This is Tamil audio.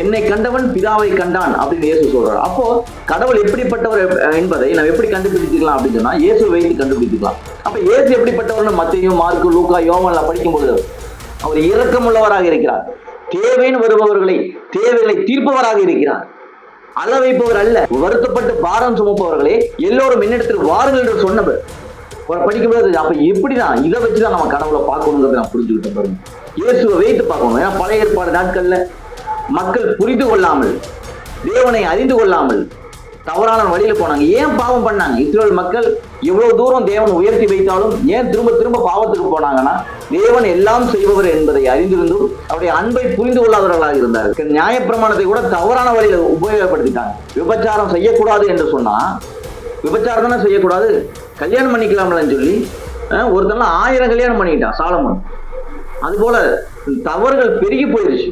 என்னை கண்டவன் பிதாவை கண்டான் அப்படின்னு இயேசு சொல்றாரு. அப்போ கடவுள் எப்படிப்பட்டவர் என்பதை நம்ம எப்படி கண்டுபிடிச்சிக்கலாம் அப்படின்னு சொன்னா இயேசு வைத்து கண்டுபிடிச்சிக்கலாம் அப்ப இயேசு எப்படிப்பட்டவர்னு மத்தையும் மார்க்கு லூக்கா யோகன்ல படிக்கும் பொழுது அவர் இரக்கமுள்ளவராக இருக்கிறார். தேவைன்னு வருபவர்களை தேவைகளை தீர்ப்பவராக இருக்கிறார். அள வைப்பவர் அல்ல வருத்தப்பட்டு பாரம் சுமப்பவர்களே எல்லோரும் என்னிடத்தில் வாருங்கள் என்று சொன்னவர் படிக்கும்போது அப்ப எப்படிதான் இதை வச்சுதான் நம்ம கடவுளை பார்க்கணுங்கிறத நான் புரிஞ்சுக்கிட்டேன் பாருங்க. இயேசுவை வைத்து பார்க்கணும். ஏன்னா பழைய ஏற்பாடு நாட்கள்ல மக்கள் புரிந்து கொள்ளாமல் தேவனை அறிந்து கொள்ளாமல் தவறான வழியில போனாங்க. ஏன் பாவம் பண்ணாங்க? இஸ்ரேல் மக்கள் எவ்வளவு தூரம் தேவன் உயர்த்தி வைத்தாலும் ஏன் திரும்ப திரும்ப பாவத்துக்கு போனாங்கன்னா தேவன் எல்லாம் செய்பவர் என்பதை அறிந்திருந்தும் அவருடைய அன்பை புரிந்து கொள்ளாதவர்களாக இருந்தார்கள். நியாயப்பிரமாணத்தை கூட தவறான வழியில உபயோகப்படுத்திட்டாங்க. விபச்சாரம் செய்யக்கூடாது என்று சொன்னா விபச்சாரம் தானே செய்யக்கூடாது? கல்யாணம் பண்ணிக்கலாம்லன்னு சொல்லி அஹ், ஆயிரம் கல்யாணம் பண்ணிக்கிட்டான் சாலமன். அதுபோல தவறுகள் பெருகி போயிருச்சு.